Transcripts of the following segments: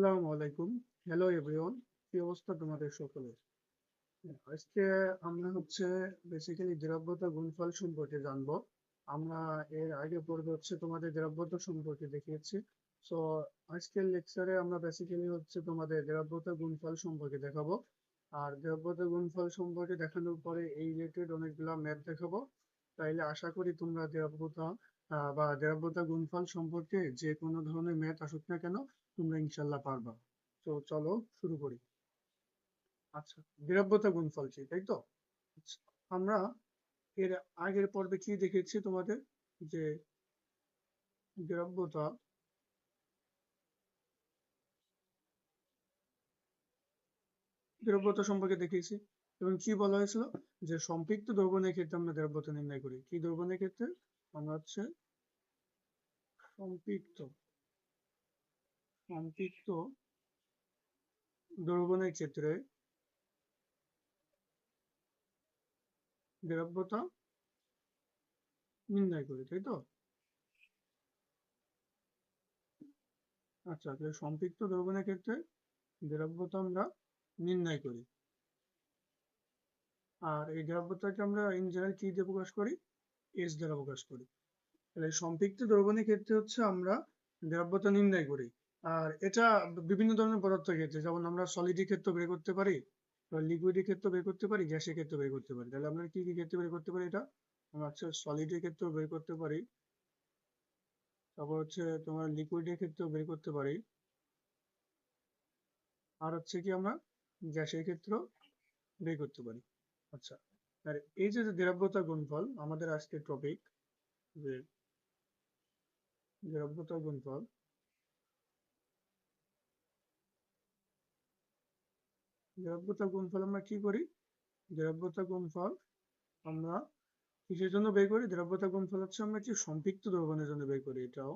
আসসালামু আলাইকুম। Hello everyone কি অবস্থা তোমাদের সকলের? আজকে আমরা হচ্ছে বেসিক্যালি দ্রব্যতা গুণফল সম্পর্কে আমরা এর আগে হচ্ছে তোমাদের দ্রব্যতা সম্পর্কে দেখিয়েছি। সো আজকের লেকচারে আমরা বেসিক্যালি হচ্ছে তোমাদের দ্রব্যতা গুণফল সম্পর্কে দেখাবো। আর দ্রব্যতা গুণফল সম্পর্কে দেখানোর পরে এই রিলেটেড অনেকগুলো দেখাবো। তাইলে আশা করি তোমরা দ্রব্যতা বা দ্রব্যতা গুণফল সম্পর্কে যে কোনো ধরনের ম্যাথ আসুক না কেন তোমরা ইনশাল্লাহ পারবা। তো চলো শুরু করি। আচ্ছা দ্রব্যতা গুণফল কি তাই তো? আচ্ছা, আমরা এর আগের পর্বে কি দেখেছি তোমাদের? যে দ্রব্যতা দ্রব্যতা সম্পর্কে দেখিয়েছি। এবং কি বলা হয়েছিল? যে সম্পৃক্ত দ্রবণের ক্ষেত্রে আমরা দ্রব্যতা নির্ণয় করি। কি দ্রবণের ক্ষেত্রে? আমরা হচ্ছে সম্পৃক্ত সম্পৃক্ত দ্রবণের ক্ষেত্রে দ্রব্যতা নির্ণয় করি, তাই তো? আচ্ছা তাহলে সম্পৃক্ত দ্রবণের ক্ষেত্রে দ্রব্যতা আমরা নির্ণয় করি। আর এই দ্রব্যতাকে আমরা ইন জেনারেল কি দিয়ে প্রকাশ করি? এস দ্বারা প্রকাশ করি। তাহলে সম্পৃক্ত দ্রবণের ক্ষেত্রে হচ্ছে আমরা দ্রব্যতা নির্ণয় করি। আর এটা বিভিন্ন ধরনের পদার্থের ক্ষেত্রে, যেমন আমরা সলিডের ক্ষেত্রে বের করতে পারি লিকুইডের ক্ষেত্রে বের করতে পারি গ্যাসের ক্ষেত্রে বের করতে পারি। তাহলে আমরা কি কি ক্ষেত্রে বের করতে পারি এটা? আমরা হচ্ছে সলিডের ক্ষেত্রেও বের করতে পারি, তারপর হচ্ছে তোমার লিকুইডের ক্ষেত্রেও বের করতে পারি, আর হচ্ছে কি আমরা গ্যাসের ক্ষেত্রেও বের করতে পারি। আচ্ছা আর এই যে যে দ্রব্যতা গুণফল, আমাদের আজকের টপিক যে দ্রব্যতা গুণফল দ্রব্যতা গুণফল আমরা কি করি? দ্রব্যতা গুণফল আমরা কিসের জন্য বের করি? দ্রব্যতা গুণফল হচ্ছে আমরা কি? সম্পৃক্ত দ্রবণের জন্য বের করি এটাও।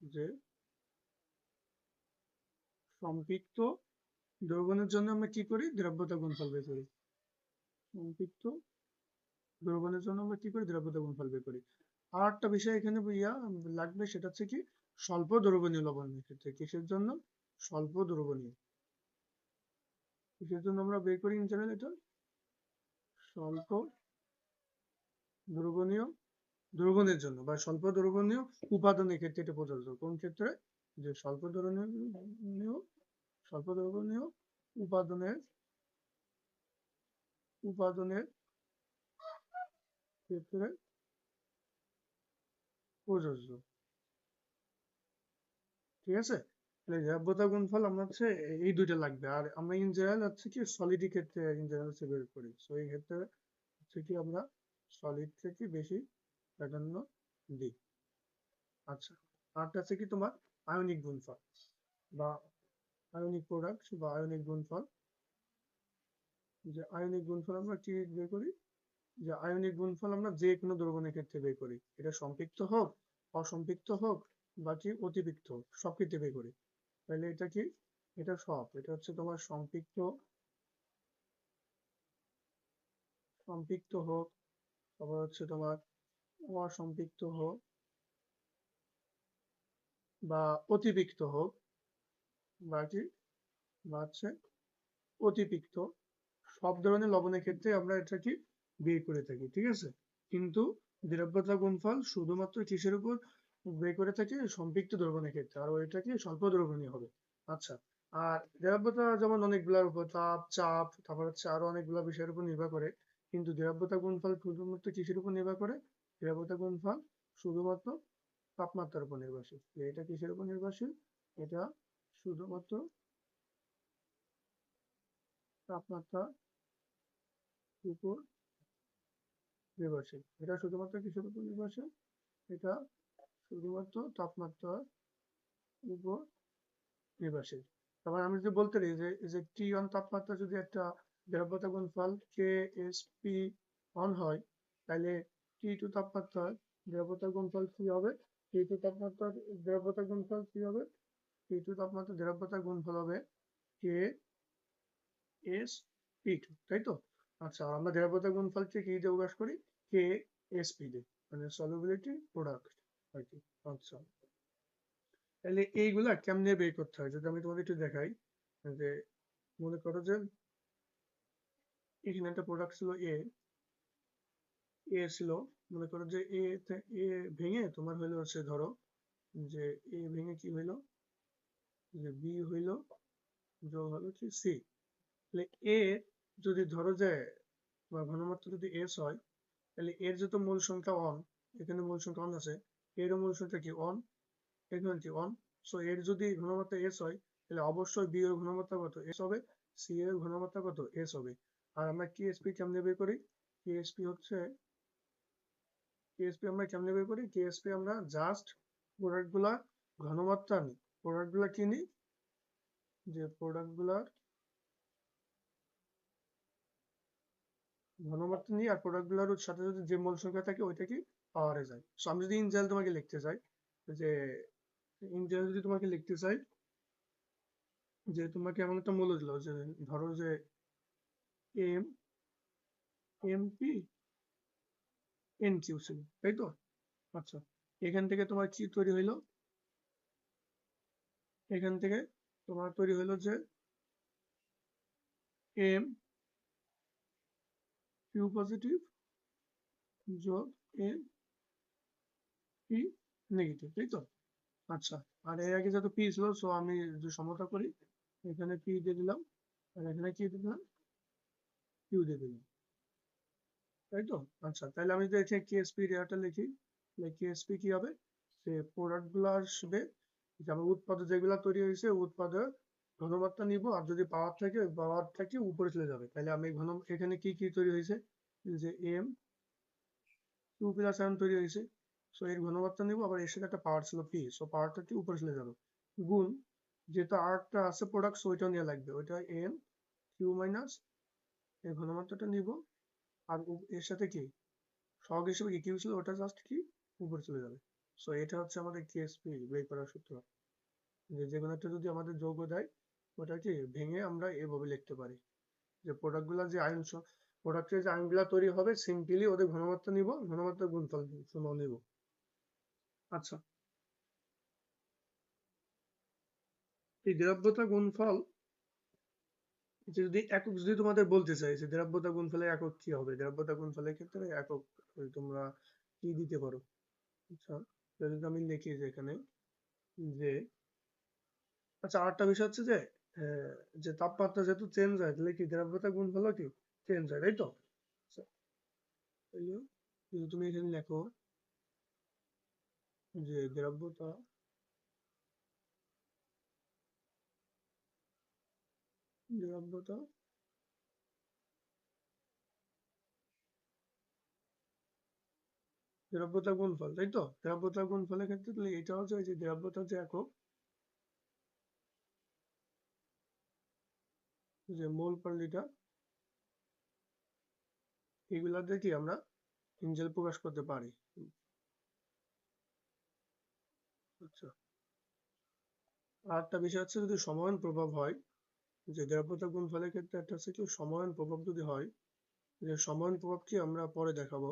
যে সম্পৃক্ত দ্রবণের জন্য আমরা কি করি? দ্রব্যতা গুণফল বের করি। সম্পৃক্ত দ্রবণের জন্য আমরা কি করি? দ্রব্যতা গুণফল বের করি। আর একটা বিষয় এখানে ইয়া লাগবে, সেটা হচ্ছে কি? স্বল্প দ্রবণীয় লবণের ক্ষেত্রে। কিসের জন্য? স্বল্প দ্রবণীয় কিসের জন্য আমরা বের করি ইন এটা স্বল্প দ্রবণীয়, দ্রবণের জন্য বা স্বল্প দ্রবণীয় উপাদানের ক্ষেত্রে এটা প্রযোজ্য। কোন ক্ষেত্রে? যে স্বল্প দ্রবণীয় স্বল্প দ্রবণীয় উপাদানের উপাদানের ক্ষেত্রে প্রযোজ্য। ঠিক আছে? তাহলে গুণফল আমরা হচ্ছে এই দুইটা লাগবে। আর আমরা ইন জেনারেল হচ্ছে কি সলিডের ক্ষেত্রে ইন জেনারেল হচ্ছে বের করি। সো এই ক্ষেত্রে হচ্ছে কি আমরা সলিড থেকে বেশি প্রাধান্য দিই। আচ্ছা আরেকটা আছে কি তোমার? আয়নিক গুণফল বা আয়নিক প্রোডাক্ট বা আয়নিক গুণফল যে আয়নিক গুণফল আমরা কি বের করি? যে আয়নিক গুণফল আমরা যে কোনো দ্রবণের ক্ষেত্রে বের করি। এটা সম্পৃক্ত হোক, অসম্পৃক্ত হোক বা কি অতিরিক্ত হোক সব ক্ষেত্রে বের করি। তাহলে এটা কি? এটা সব। এটা হচ্ছে তোমার সম্পৃক্ত সম্পৃক্ত হোক, তারপর হচ্ছে তোমার অসম্পৃক্ত হোক বা অতিরিক্ত হোক, বা কি? বা হচ্ছে অতিরিক্ত। সব ধরনের লবণের ক্ষেত্রে আমরা এটা কি? বের করে থাকি, ঠিক আছে? কিন্তু দ্রব্যতা গুণফল শুধুমাত্র কিসের উপর? বের করে থাকে সম্পৃক্ত দ্রবণের ক্ষেত্রে, আর ওইটা কি স্বল্প দ্রবণীয় হবে। আচ্ছা আর দ্রব্যতা যেমন অনেকগুলোর উপর, তাপ, চাপ, তারপর হচ্ছে আরও অনেকগুলো বিষয়ের উপর নির্ভর করে, কিন্তু দ্রব্যতা গুণফল শুধুমাত্র কিসের উপর নির্ভর করে? দ্রব্যতা গুণফল শুধুমাত্র তাপমাত্রার উপর নির্ভরশীল। এটা কিসের উপর নির্ভরশীল? এটা শুধুমাত্র তাপমাত্রা উপর নির্ভরশীল। এটা শুধুমাত্র কিসের উপর নির্ভরশীল? এটা শুধুমাত্র তাপমাত্রার উপর নির্ভরশীল। তারপর আমি যদি বলতে পারি যে যে টি অন তাপমাত্রা যদি একটা দ্রব্যতা গুণফল কে এস পি অন হয় তাহলে টি টু তাপমাত্রার দ্রব্যতা গুণফল কি হবে? টি টু তাপমাত্রার দ্রব্যতা গুণফল কি হবে? টি টু তাপমাত্রার দ্রব্যতা গুণফল হবে কে এস পি টু তাই তো? আচ্ছা আমরা দ্রব্যতা গুণফলকে কি দিয়ে প্রকাশ করি? কে এস পি দিয়ে মানে সলিবিলিটি প্রোডাক্ট আচ্ছা। তাহলে এইগুলা কেমনে বের করতে হয়? যদি আমি তোমাদের একটু দেখাই, যে মনে করো যে এখানে একটা প্রোডাক্ট ছিল এ এ ছিল, মনে করো যে এ এ ভেঙে তোমার হইল হচ্ছে ধরো যে এ ভেঙে কি হইল? যে বি হইল, যোগ হলো কি সি তাহলে এ যদি ধরো যে, বা ঘনমাত্রা যদি এস হয়, তাহলে এর যত মূল সংখ্যা অন এখানে মূল সংখ্যা অন আছে এর মূল সংখ্যা কি অন এখানে কি অন সো এর যদি ঘনমাত্রা এস হয়, তাহলে অবশ্যই বি এর ঘনমাত্রা কত? এস হবে। সি এর ঘনমাত্রা কত? এস হবে। আর আমরা কেএসপি কেমনে বের করি? কেএসপি হচ্ছে? কেএসপি আমরা কেমনে বের করি? কেএসপি আমরা জাস্ট প্রোডাক্টগুলার ঘনমাত্রা নিই। প্রোডাক্টগুলা কি নিই? যে প্রোডাক্টগুলার ঘনমাত্রা নিই আর প্রোডাক্টগুলার সাথে যদি যে মূল সংখ্যা থাকে, ওইটা কি? পাওয়ারে যায়। সো আমি যদি ইনজেল তোমাকে লিখতে চাই, যে ইনজেল যদি তোমাকে লিখতে চাই, যে তোমাকে এমন একটা মূল্য দিল, যে ধরো যে এম এমপি এন কিউ ছিল তাই তো? আচ্ছা এখান থেকে তোমার কি তৈরি হইল? এখান থেকে তোমার তৈরি হইল যে এম কিউ পজিটিভ যোগ এম পি নেগেটিভ তাই তো? আচ্ছা আর এর আগে যত পি ছিল সো আমি যদি সমতা করি, এখানে পি দিয়ে দিলাম, আর এখানে কি দিয়ে দিলাম? কিউ দিয়ে দিলাম। তাই তো? আচ্ছা তাহলে আমি যদি এখানে কেএসপি রেয়াটা লিখি, তাহলে কেএসপি কি হবে? যে প্রোডাক্টগুলো আসবে, যেমন উৎপাদক যেগুলা তৈরি হয়েছে, উৎপাদক ঘনমাত্রা নিব, আর যদি পাওয়ার থাকে পাওয়ার থেকে, উপরে চলে যাবে। তাহলে আমি ঘন এখানে কি কি তৈরি হয়েছে? যে এম টু প্লাস এম তৈরি হয়েছে। সো এর ঘনমাত্রা নিব, আবার এর সাথে একটা পাওয়ার ছিল পি সো পাওয়ারটা কি উপরে চলে যাবে। গুণ যেহেতু আরটা আছে প্রোডাক্ট ওইটা নেওয়া লাগবে। ওইটা এম কিউ মাইনাস এর ঘনমাত্রাটা নিব। আর এর সাথে কি? সহগ হিসেবে কি? কিউ ছিল, ওটা জাস্ট কি? উপরে চলে যাবে। সো এটা হচ্ছে আমাদের কেএসপি বের করার সূত্র। যে যে কোনো একটা যদি আমাদের যৌগ দেয়, ওটা কি? ভেঙে আমরা এভাবে লিখতে পারি। যে প্রোডাক্টগুলা যে আয়ন প্রোডাক্টের যে আয়নগুলা তৈরি হবে সিম্পলি ওদের ঘনমাত্রা নিব ঘনমাত্রা গুণফল নিব। আচ্ছা। এই দ্রব্যতা গুণফল যদি একক যদি তোমাদের বলতে চাই যে দ্রব্যতা গুণফলের একক কি হবে দ্রব্যতা গুণফলের ক্ষেত্রে একক তোমরা কি দিতে পারো? আচ্ছা যদি আমি লিখি যে এখানে যে আচ্ছা আরেকটা বিষয় হচ্ছে যে যে তাপমাত্রা যেহেতু চেঞ্জ হয় তাহলে কি দ্রব্যতা গুণ গুণফলও কি চেঞ্জ হয় তাই তো? আচ্ছা, তুমি এখানে লেখো যে দ্রব্যতা দ্রব্যতা দ্রব্যতা গুণফল, তাই তো? দ্রব্যতা গুণফলের ক্ষেত্রে তাহলে এটা হচ্ছে যে দ্রব্যতা যে একক। যে মোল পার লিটার এগুলা দিয়ে কি আমরা ইনজেল প্রকাশ করতে পারি? আচ্ছা। আর বিষয় হচ্ছে যদি সমায়ন প্রভাব হয়, যে দ্রব্যতা গুণফলের ক্ষেত্রে একটা হচ্ছে কি সমায়ন প্রভাব যদি হয়, যে সমায়ন প্রভাব কি আমরা পরে দেখাবো,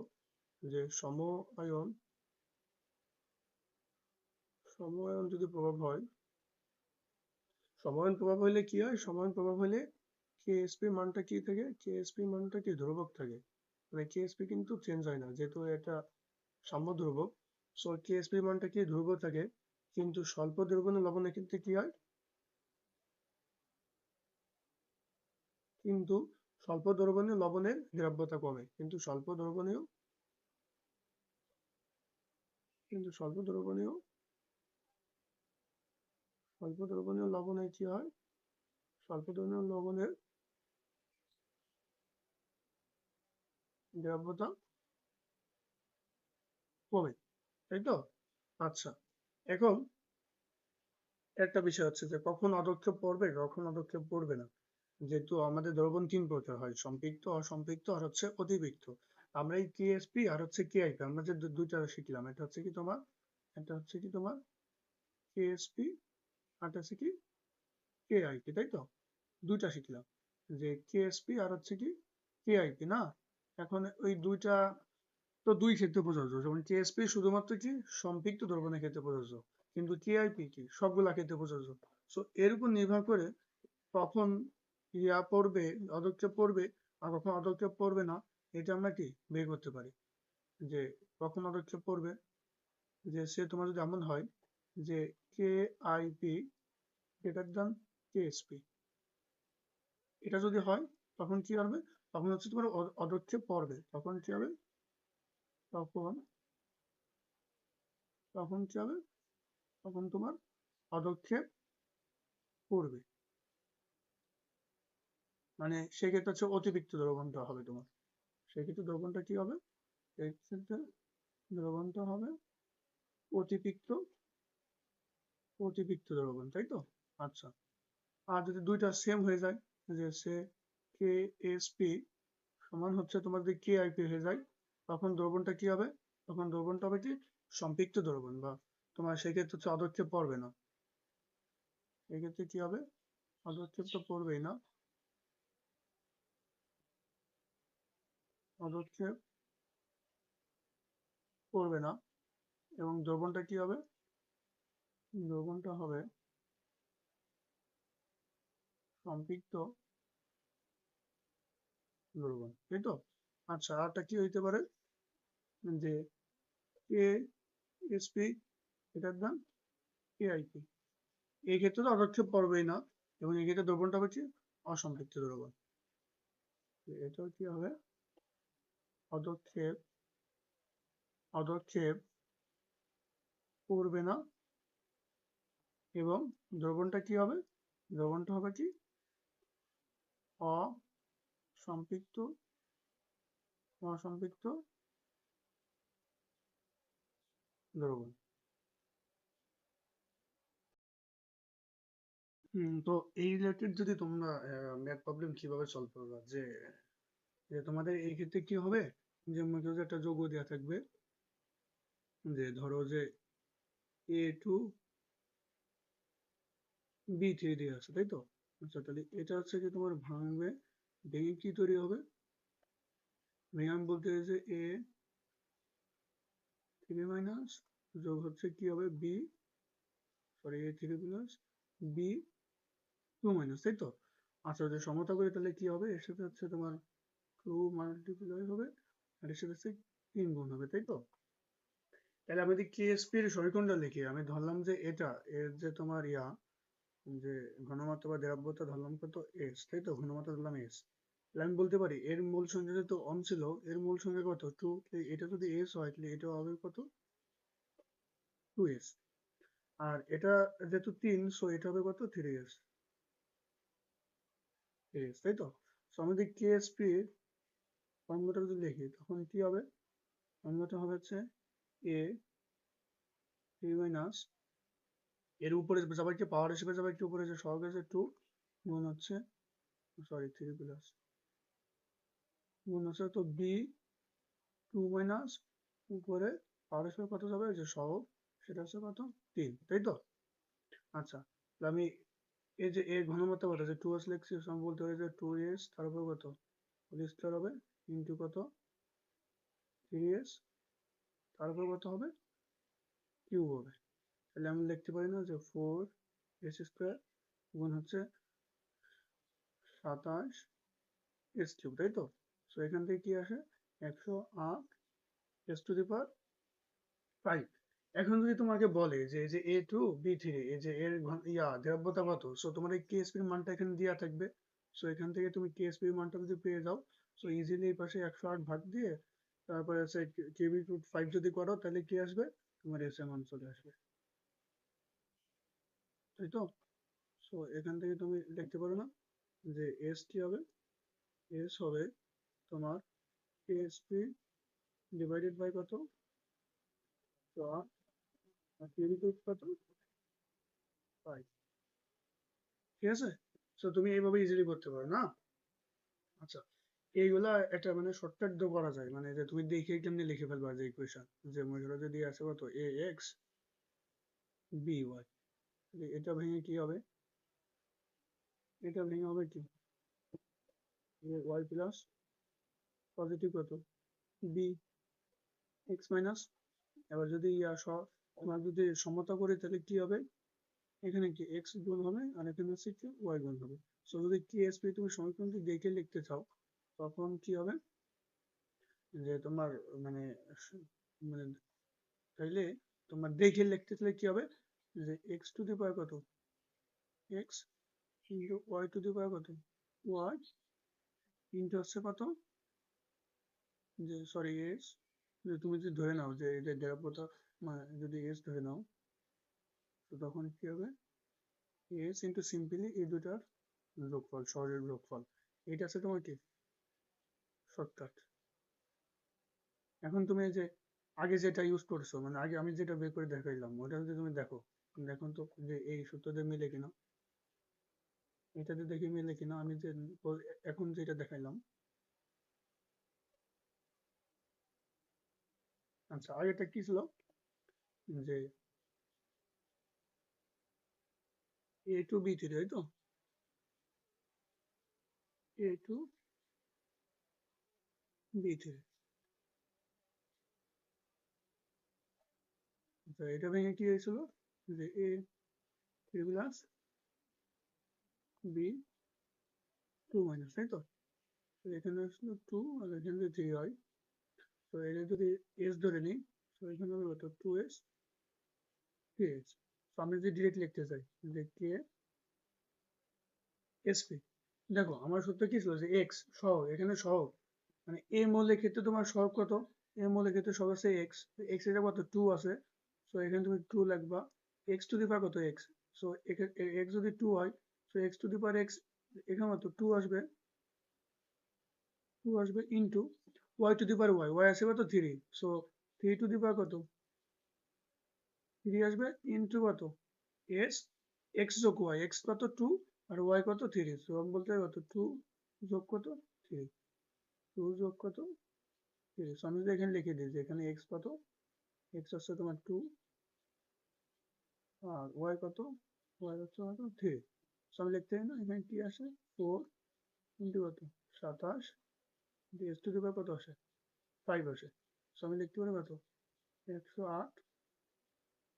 যে সমায়ন সমায়ন যদি প্রভাব হয় সমায়ন প্রভাব হইলে কি হয়? সমায়ন প্রভাব হলে কেএসপি মানটা কি থাকে? কেএসপি মানটা কি ধ্রুবক থাকে? মানে কেএসপি কিন্তু চেঞ্জ হয় না, যেহেতু এটা সাম্য ধ্রুবক সো কেএসপি মানটা কি ধ্রুবক থাকে? কিন্তু স্বল্প দ্রবণীয় লবণের ক্ষেত্রে কি হয়? কিন্তু স্বল্প দ্রবণীয় লবণের দ্রব্যতা কমে। কিন্তু স্বল্প দ্রবণীয় কিন্তু স্বল্প দ্রবণীয় স্বল্প দ্রবণীয় লবণে কি হয়? স্বল্প দ্রবণীয় লবণের দ্রব্যতা কমে। তাই তো? আচ্ছা। এখন একটা বিষয় হচ্ছে যে, কখন অদক্ষেপ পড়বে, কখন অদক্ষেপ পড়বে না। যেহেতু আমাদের দ্রবণ তিন প্রকার হয়, সম্পৃক্ত, অসম্পৃক্ত আর হচ্ছে অতিরিক্ত আমরা এই কেএসপি আর হচ্ছে কেআইপি আমরা যে দুইটা শিখলাম, এটা হচ্ছে কি তোমার? এটা হচ্ছে কি তোমার? কেএসপি আর হচ্ছে কি? কেআইপি তাই তো? দুইটা শিখলাম। যে কেএসপি আর হচ্ছে কি? কেআইপি না? এখন ওই দুইটা তো দুই ক্ষেত্রে প্রযোজ্য, যেমন কেএসপি শুধুমাত্র কি সম্পৃক্ত দ্রবণের ক্ষেত্রে প্রযোজ্য, কিন্তু কেআইপি কি সবগুলা ক্ষেত্রে প্রযোজ্য। সো এর উপর নির্ভর করে কখন ইয়া পড়বে পদক্ষেপ পড়বে আর কখন পদক্ষেপ পড়বে না, এটা আমরা কি বের করতে পারি? যে কখন পদক্ষেপ পড়বে? যে সে তোমার যদি এমন হয় যে K IP greater than KSP এটা যদি হয় তখন কি হবে? তখন হচ্ছে তোমার অ- পদক্ষেপ পড়বে, তখন কি হবে? তখন তখন কি হবে? তখন তোমার পদক্ষেপ করবে। মানে সেক্ষেত্রে হচ্ছে অতিরিক্ত দ্রবণটা হবে তোমার। সেক্ষেত্রে দ্রবণটা কি হবে? এক্ষেত্রে দ্রবণটা হবে অতিরিক্ত অতিরিক্ত দ্রবণ, তাই তো? আচ্ছা। আর যদি দুইটা সেম হয়ে যায়, যে সে কে এস পি সমান হচ্ছে তোমার যদি কে আইপি হয়ে যায় তখন দ্রবণটা কি হবে? তখন দ্রবণটা হবে কি? সম্পৃক্ত দ্রবণ বা তোমার সেক্ষেত্রে হচ্ছে পদক্ষেপ পড়বে না। এক্ষেত্রে কি হবে? পদক্ষেপ তো পড়বেই না। পদক্ষেপ পড়বে না। এবং দ্রবণটা কি হবে? দ্রবণটা হবে সম্পৃক্ত দ্রবণ, তাই তো? আচ্ছা আরটা কি হইতে পারে? যে কে এসপি, এটার দাম কেআইপি এই ক্ষেত্রে তো পদক্ষেপ পড়বেই না, এবং এই ক্ষেত্রে দ্রবণটা হচ্ছে অসম্পৃক্ত দ্রবণ তো এটাও কি হবে? পদক্ষেপ পদক্ষেপ পড়বে না, এবং দ্রবণটা কি হবে? দ্রবণটা হবে কি? অসম্পৃক্ত অসম্পৃক্ত দ্রবণ তো এই রিলেটেড যদি তোমরা ম্যাথ প্রবলেম কীভাবে সলভ করবা? যে যে তোমাদের এই ক্ষেত্রে কি হবে? যে মনে যে একটা যোগ দেওয়া থাকবে। যে ধরো যে এ টু বি থ্রি দেওয়া আছে, তাই তো? আচ্ছা তাহলে এটা হচ্ছে কি তোমার ভাঙবে, ভেঙে কি তৈরি হবে? আমি বলতে চাইছি এ থ্রি মাইনাস যোগ হচ্ছে কি হবে B? Sorry A three plus B two minus, তাই তো? আচ্ছা যদি সমতা করি তাহলে কি হবে? এর সাথে হচ্ছে তোমার টু মাল্টিপ্লাই হবে আর এর সাথে হচ্ছে তিন গুণ হবে, তাই তো? তাহলে আমি যদি কেএসপি এর সমীকরণটা লিখি, আমি ধরলাম যে এটা, এর যে তোমার ইয়া, যে ঘনমাত্রা বা দ্রাব্যতা ধরলাম কত এস তাই তো? ঘনমাত্রা ধরলাম এস আমি বলতে পারি, এর মূল সংখ্যা যেহেতু অন ছিল, এর মূল সংখ্যা কত? টু এটা যদি এস হয়, তাহলে এটা হবে কত? টু এস আর এটা যেহেতু তিন সো এটা হবে কত? থ্রি এস এস তাই তো? সো আমি যদি কেএসপি ফর্মুলাটা যদি লিখি, তখন কি হবে? ফর্মুলাটা হবে হচ্ছে এ থ্রি মাইনাস এর উপরে যাবে কি? পাওয়ার হিসেবে যাবে কি? উপরে যে সহগ আছে টু গুণ হচ্ছে সরি থ্রি প্লাস গুণ হচ্ছে তো বি টু মাইনাস উপরে পাওয়ার হিসেবে কত যাবে যে সহগ সেটা হচ্ছে কত তিন তাই তো আচ্ছা আমি এই যে এর ঘনমাত্রা কত যে টু এস লিখছি বলতে পারি যে টু এস তার উপর কত স্কোয়ার হবে ইন্টু কত থ্রি এস তার উপর কত হবে কিউব হবে তাহলে আমি লিখতে পারি না যে ফোর এস স্কোয়ার গুণ হচ্ছে সাতাশ এস কিউব তাই তো সো এখান থেকে কি আসে? একশো আট S to the power five এখন যদি তোমাকে বলে যে, এই যে এ টু বি থ্রি এই যে এর ইয়া, দ্রব্যতা কত? সো তোমার এই কেএসপি এর মানটা এখানে দেওয়া থাকবে। সো এখান থেকে তুমি কেএসপি এর মানটা যদি পেয়ে যাও সো ইজিলি এই পাশে একশো আট ভাগ দিয়ে তারপরে হচ্ছে কেবি টু ফাইভ যদি করো, তাহলে কি আসবে? তোমার এস এর মান চলে আসবে। তাই তো? সো এখান থেকে তুমি দেখতে পারো না যে এস কি হবে? এস হবে তোমার কেএসপি ডিভাইডেড বাই কত? তো কেবি কত? ঠিক আছে? সো তুমি এইভাবে ইজিলি করতে পারো, না? আচ্ছা এইগুলা একটা মানে শর্টকাট তো করা যায়। মানে যে তুমি দেখে কেমনি লিখে ফেলবা যে ইকুয়েশন যে করো যদি আছে কত? এ এক্স বি ওয়াই এটা ভেঙে কি হবে? এটা ভেঙে হবে কি? ওয়াই প্লাস পজিটিভ কত? বি এক্স মাইনাস এবার যদি ইয়া আমরা যদি সমতা করি, তাহলে কি হবে? এখানে কি এক্স গুণ হবে আর এখানে হচ্ছে কি ওয়াই গুণ হবে। সো যদি টিএসপি তুমি সমীকরণটি দেখে লিখতে চাও, তখন কি হবে? যে তোমার মানে মানে তাইলে তোমার দেখে লিখতে চাইলে কি হবে? যে এক্স টু দি পাওয়ার কত? X into Y to the power কত? ওয়াই ইন্টু হচ্ছে কত? যে সরি এস যে, তুমি যদি ধরে নাও যে, এটা নিরাপত্তা মানে যদি এস ধরে নাও, তো তখন কি হবে? এস ইন্টু সিম্পলি এই দুটার যোগফল, সহজের যোগফল। এটা আছে তোমার কি? শর্টকাট এখন তুমি যে, আগে যেটা ইউজ করছ মানে আগে আমি যেটা বের করে দেখাইলাম, ওটা যদি তুমি দেখো দেখুন তো যে, এই সূত্রতে মিলে কিনা? এটাতে দেখে মিলে কিনা? আমি যে, এখন যেটা দেখাইলাম আচ্ছা আগেটা কি ছিল? যে এ টু বি থ্রি তাই তো? এ টু বি থ্রি আচ্ছা এটা ভেঙে কি হয়েছিল? যে A three plus B two minus তাই তো? এখানে আসলো টু আর এখানে থ্রি হয়। তো এটা যদি এস ধরে নিই, তো হবে কত টু এস থ্রি এস তো আমি যদি ডিরেক্ট লিখতে চাই, যে কে এসপি দেখো, আমার সূত্র কি ছিল যে এক্স সহ এখানে সহ মানে এ মৌলের ক্ষেত্রে তোমার সহগ কত? এ মৌলের ক্ষেত্রে সব আছে এক্স এক্স এটা কত টু আছে। সো এখানে তুমি টু লিখবা। এক্স টু দি পাওয়ার কত এক্স সো এক্স যদি টু হয় so X to the power X এখানে কত টু আসবে। টু আসবে into Y to the power Y Y আসবে কত three so three to the power কত? থ্রি আসবে ইন্টু কত? এস এক্স যোগ ওয়াই এক্স কত টু আর ওয়াই কত থ্রি সো আমি বলতে কত? টু যোগ কত থ্রি টু যোগ কত থ্রি সো আমি এখানে লিখে যে এখানে এক্স কত? এক্স হচ্ছে তোমার টু আর ওয়াই কত? ওয়াই হচ্ছে কত থ্রি সো আমি লিখতে না, এখানে কি আসে ফোর ইন্টু কত? সাতাশ এস টু দি পাওয়ার কত আসে ফাইভ আসে সো। আমি লিখতে পারি কত? একশো আট।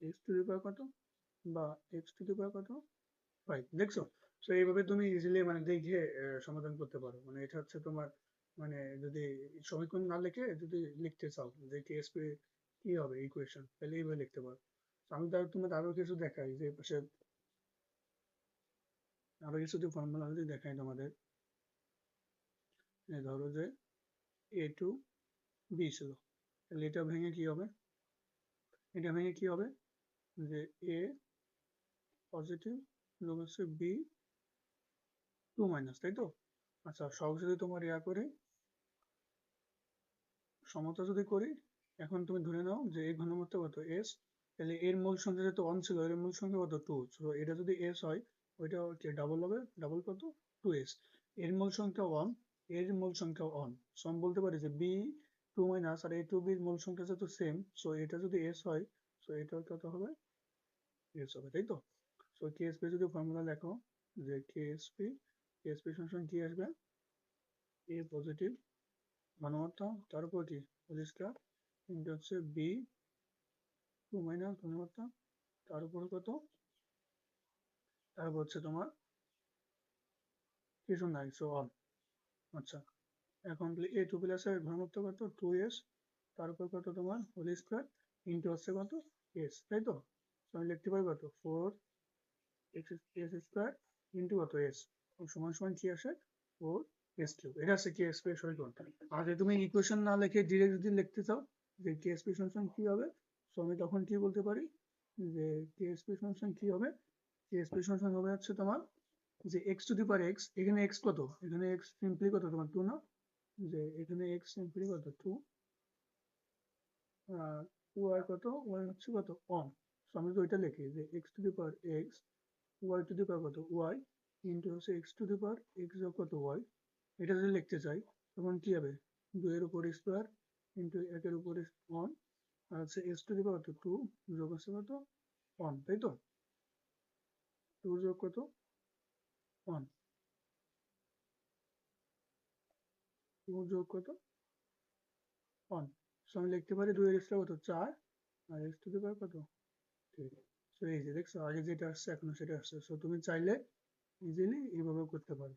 এক্স টু দি কত? বা এক্স টু দি কত? ফাইভ দেখছ? তো এইভাবে তুমি ইজিলি মানে দেখে সমাধান করতে পারো। মানে এটা হচ্ছে তোমার মানে যদি সমীকরণ না লিখে যদি লিখতে চাও, যে কেএসপি কি হবে ইকুয়েশন তাহলে এইভাবে লিখতে পারো। আমি তার তোমার আরও কিছু দেখাই, যে পাশে আরও কিছু ফর্মুলা যদি দেখাই তোমাদের। এই ধরো যে এ টু বি ছিল। তাহলে এটা ভেঙে কি হবে? এটা ভেঙে কি হবে? যে এ পজিটিভ যোগ হচ্ছে বি টু মাইনাস তাই তো? আচ্ছা সব যদি তোমার ইয়া করে, সমতা যদি করি, এখন তুমি ধরে নাও যে এই ঘনমাত্রা কত? এস তাহলে এর মূল সংখ্যা যেহেতু ওয়ান ছিল, এর মূল সংখ্যা কত? টু তো এটা যদি এস হয়, ওইটা ডাবল হবে ডাবল কত? টু এস এর মূল সংখ্যা ওয়ান এর মূল সংখ্যা ওয়ান সো আমি বলতে পারি যে বি টু মাইনাস আর এ টু বির মূল সংখ্যা যেহেতু সেম সো এটা যদি এস হয় সো এটা কত হবে? এস হবে, তাই তো? সো কেএসপি যদি ফর্মুলা লেখো, যে কেএসপি কেএসপি সমান কি আসবে? এ পজিটিভ তার উপর কি? স্কয়ার ইন্টু হচ্ছে বি টু মাইনাস ঘনমাত্রা তার উপর কত? তারপর হচ্ছে তোমার কিছু নাই সো অন আচ্ছা এখন এ টু প্লাসের ঘনমাত্রা কত? টু এস তার উপর কত তোমার? হোল স্কয়ার ইন্টু হচ্ছে কত? এস তাই তো? আমি লিখতে পারি কত? Four x s square into কত? এস সমান সমান কি আসে? ফোর এস কিউব এটা হচ্ছে কে এস পি সমীকরণ আর যদি তুমি ইকুয়েশন না লিখে ডিরেক্ট যদি লিখতে চাও, যে কে এস পি সমান কি হবে? সো আমি তখন কি বলতে পারি? যে কে এস পি সমান কি হবে? কে এস পি সমান হবে হচ্ছে তোমার যে x to the power x এখানে এক্স কত? এখানে এক্স সিম্পলি কত? তোমার টু না? যে এখানে এক্স সিম্পলি কত? টু আর ওয়াই কত? ওয়াই হচ্ছে কত? অন সো আমি যদি ওইটা লিখি, যে x to the power x y to the power কত? ওয়াই ইন্টু হচ্ছে এক্স টু দি পাওয়ার যোগ কত? ওয়াই এটা যদি লিখতে চাই, তখন কি হবে? দুইয়ের উপর স্কোয়ার ইন্টু একের উপর ওয়ান আর হচ্ছে এক্স টু দি পাওয়ার কত? টু যোগ হচ্ছে কত? ওয়ান তাই তো? টু যোগ কত? ওয়ান। যোগ কত? ওয়ান। সো আমি লিখতে পারি দুইয়ের স্কোয়ার কত? চার। আর এক্স টু দি পাওয়ার কত? তো এই যে দেখছ, আগে যেটা আসছে, এখন সেটা আসছে। সো তুমি চাইলে ইজিলি এইভাবে করতে পারো।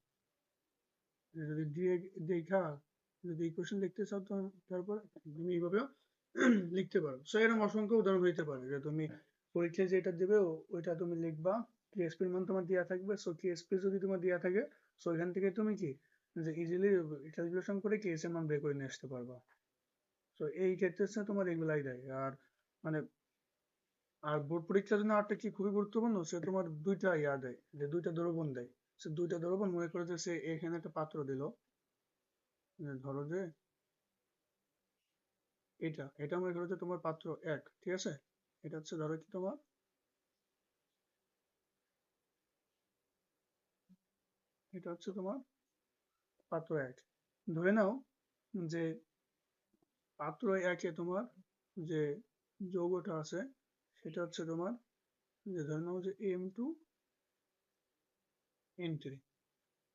যদি দিয়ে দেখা, যদি ইকুয়েশন লিখতে চাও, তো তারপর তুমি এইভাবেও লিখতে পারো। সো এরকম অসংখ্য উদাহরণ হইতে পারে যে তুমি পরীক্ষায় যেটা দেবে ওইটা তুমি লিখবা। কেএসপি এর মান তোমার দেওয়া থাকবে সো কেএসপি যদি তোমার দেওয়া থাকে সো এখান থেকে তুমি কি? যে ইজিলি ক্যালকুলেশন করে কেএস এর মান বের করে নিয়ে আসতে পারবা। তো এই ক্ষেত্রে হচ্ছে তোমার এগুলাই দেয়। আর মানে আর বোর্ড পরীক্ষার জন্য আরেকটা কি খুবই গুরুত্বপূর্ণ, সে তোমার দুইটা ইয়া দেয়, যে দুইটা দ্রবণ দেয়। সে দুইটা দ্রবণ মনে করে যে সে এখানে একটা পাত্র দিল। ধরো যে এটা এটা মনে করো যে তোমার পাত্র এক, ঠিক আছে? এটা হচ্ছে ধরো কি তোমার? এটা হচ্ছে তোমার পাত্র এক। ধরে নাও যে পাত্র একে তোমার যে যৌগটা আছে, সেটা হচ্ছে তোমার যে ধরে নাও যে এম টু এন থ্রি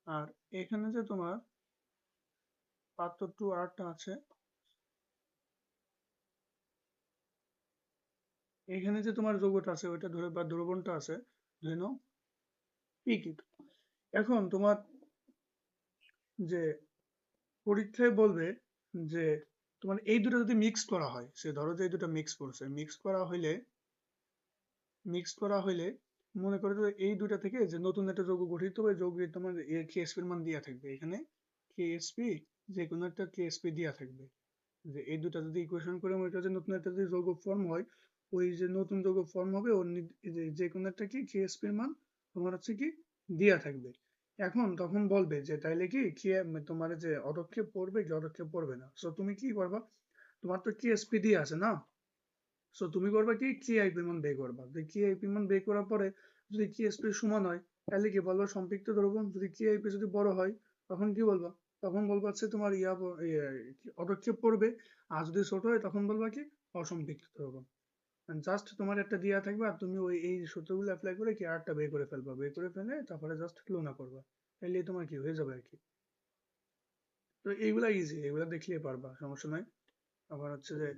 আর এখানে যে তোমার পাত্র টু আরটা আছে, এখানে যে তোমার যৌগটা আছে, ওইটা ধরে বা দ্রবণটা আছে, ধরে নাও পি কিউ এখন তোমার যে পরীক্ষায় বলবে যে তোমার এই দুটো যদি মিক্স করা হয়, সে ধরো যে এই দুটো মিক্স করছে মিক্স করা হইলে মিক্স করা হইলে মনে করো যে এই দুটা থেকে যে নতুন একটা যৌগ গঠিত হবে যৌগের তোমার কেএসপি এর মান দেওয়া থাকবে। এখানে কেএসপি যে কোনো একটা কেএসপি দেওয়া থাকবে। যে এই দুটা যদি ইকুয়েশন করে মনে করো যে নতুন একটা যদি যৌগ ফর্ম হয়, ওই যে নতুন যৌগ ফর্ম হবে, ওর যে- কোনো একটা কি কেএসপি এর মান তোমার হচ্ছে কি দেওয়া থাকবে। এখন তখন বলবে যে তাইলে কি কি তোমার যে অদক্ষেপ পড়বে কি অদক্ষেপ পড়বে না? সো তুমি কি করবা? তোমার তো কেএসপি দিয়ে আছে না? সো তুমি করবা কি কেআইপি মান বের করবা? যদি কেআইপি মান বের করার পরে যদি কেএসপি সমান হয় তাহলে কি বলবা সম্পৃক্ত দ্রবণ? যদি কেআইপি যদি বড় হয় তখন কি বলবা? তখন বলবা হচ্ছে তোমার ইয়া ইয়ে, অদক্ষেপ পড়বে। আর যদি ছোট হয় তখন বলবা কি অসম্পৃক্ত দ্রবণ। জাস্ট তোমার একটা দেওয়া থাকবে আর তুমি ওই, এই সূত্রগুলো অ্যাপ্লাই করে কি আরটা বের করে ফেলবা। বের করে ফেলে তারপরে জাস্ট তুলনা করবা। তাহলে তোমার কি হয়ে যাবে আর কি? তো এইগুলা ইজি এগুলা দেখলে পারবা, সমস্যা নাই। আবার হচ্ছে যে